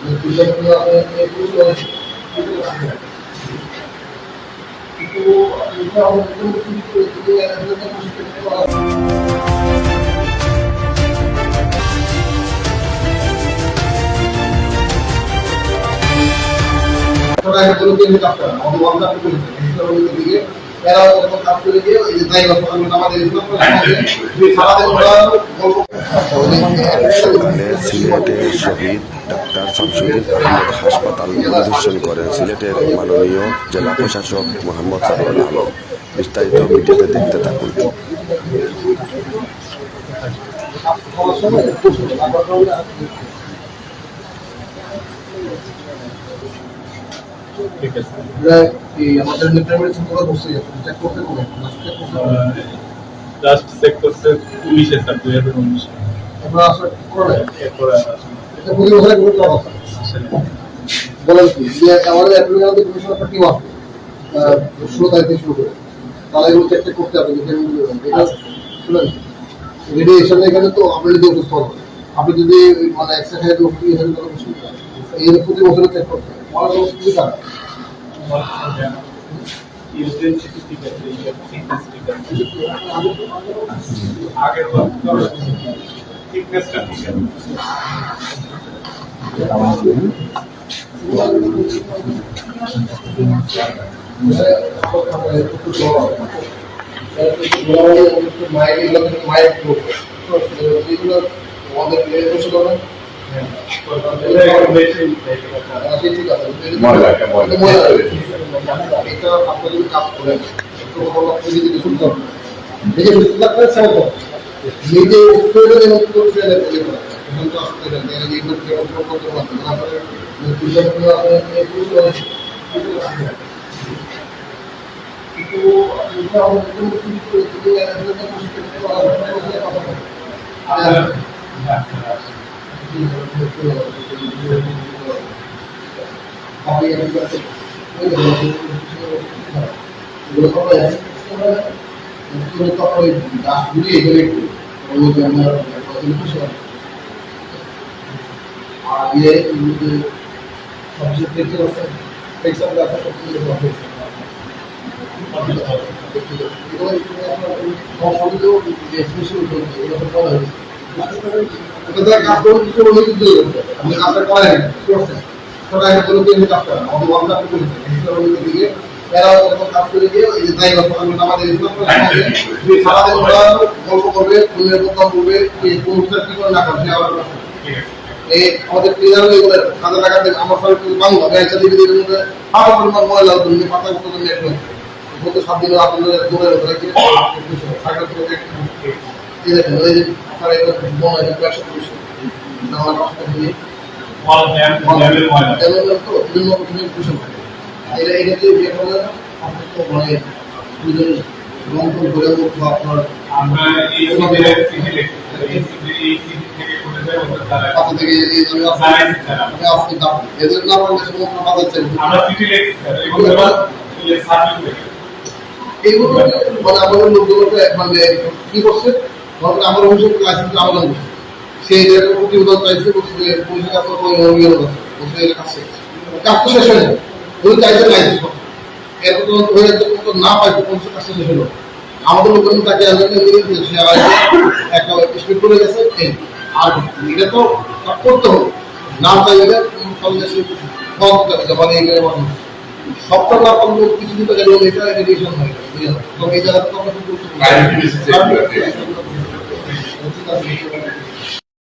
কিন্তু ওরা একটা কোনো কেন্দ্রে কাজ করে না আমাদের ওয়ার্ল্ড কাপ করে দিকে দিকে এরা যখন কাজ করে দিয়ে ওই যে জায়গা আমাদের ইসলাম সারাদিন ওরা গল্প। সকালে সিলেটের শহীদ ডাক্তার শামসুদ্দিন আহমদ হাসপাতাল পরিদর্শন করেন সিলেটের মাননীয় জেলা প্রশাসক মোহাম্মদ সারোয়ার আলম। বিস্তারিত ভিডিওতে দেখতে থাকুন। ঠিক আছে। এই আমাদের বসে চেক করতে হবে। চেক করতে হবে। জাস্ট চেক করতে উনিশে স্যার দুই আমরা আসলে করে এরপরে এটা প্রতি বছরে গুরুত্ব অবস্থা আসেনি। বলেন কি যে আমাদের এপ্রিল কমিশন একটা টিম আসবে ষোলো তারিখ থেকে শুরু করে। তাহলে এগুলো চেক চেক করতে হবে। যে পেমেন্টগুলো এটা শুনেন। রেডিয়েশন এখানে তো আপনি যদি অসুস্থ হন আপনি যদি মানে দিয়ে হয়ে কিছু না। এই প্রতি বছরে চেক করতে হবে আমার সমস্ত কিছু টাকা ইন্টেন্সিটি ঠিক আছে থিকনেস ঠিক আছে আগের বার থিকনেসটা ঠিক আছে একটু বেশি ময়লা এটা ময়লা এটা আপনার কাজ করে তো বলা যদি কিছু শুনতে হবে নিজে বুঝতে পারবে সব নিজে প্রয়োজনে মতো করতে গেলে বলে করা এখন তো আসতে গেলে এই লোক কেমন করতে পারবে না আপনার দুজন আপনার পুরো। আমাদের হ্যাঁ কিন্তু আপনি কাজটা করেন সবাই কোনো কেন্দ্রে কাজ করে না আমাদের ওয়ার্ল্ড কাপ করে দিকে এরা যখন কাজ করে দিয়ে ওই যে আমরা আমাদের ওরা গল্প করবে ফুলের কথা বলবে এই পুরস্কার কি করে না করে আবার এই আমাদের প্লেয়ার এগুলো কাজে টাকা দিয়ে আমার সবাই কিন্তু বাংলা ব্যাংক দিকে দিকে মধ্যে। আরও পরিমাণ ময়লা তুমি পাতা কত নেট গত সাত দিনে আপনাদের দৌড়ে ধরে মনে হয় মানে ইয়ে এইগুলো মানে আমাদের লোকগুলোকে মানে কি করছে ধরেন আমার অভিযোগ লাইসেন্স করছে সেই জায়গায় প্রতিবেদন চাইছে পুলিশের কাছে কোনো ইয়ে হলো বলছে এর কাছে। কাজ তো শেষ হয়ে যাবে ওই চাইছে লাইসেন্স এরপর তো হয়ে যাচ্ছে না পাইছে পুলিশের কাছে শেষ হলো। আমাদের লোকজন তাকে সে একটা স্পিড করে গেছে আর এটা তো করতে হবে। না চাইলে সব দেশে বন্ধ করতে মানে এই মানুষ সবটা কিছু দিতে গেলে এটা রেডিয়েশন হয়ে বুঝলেন? এই জায়গাতে তো আমরা Thank you.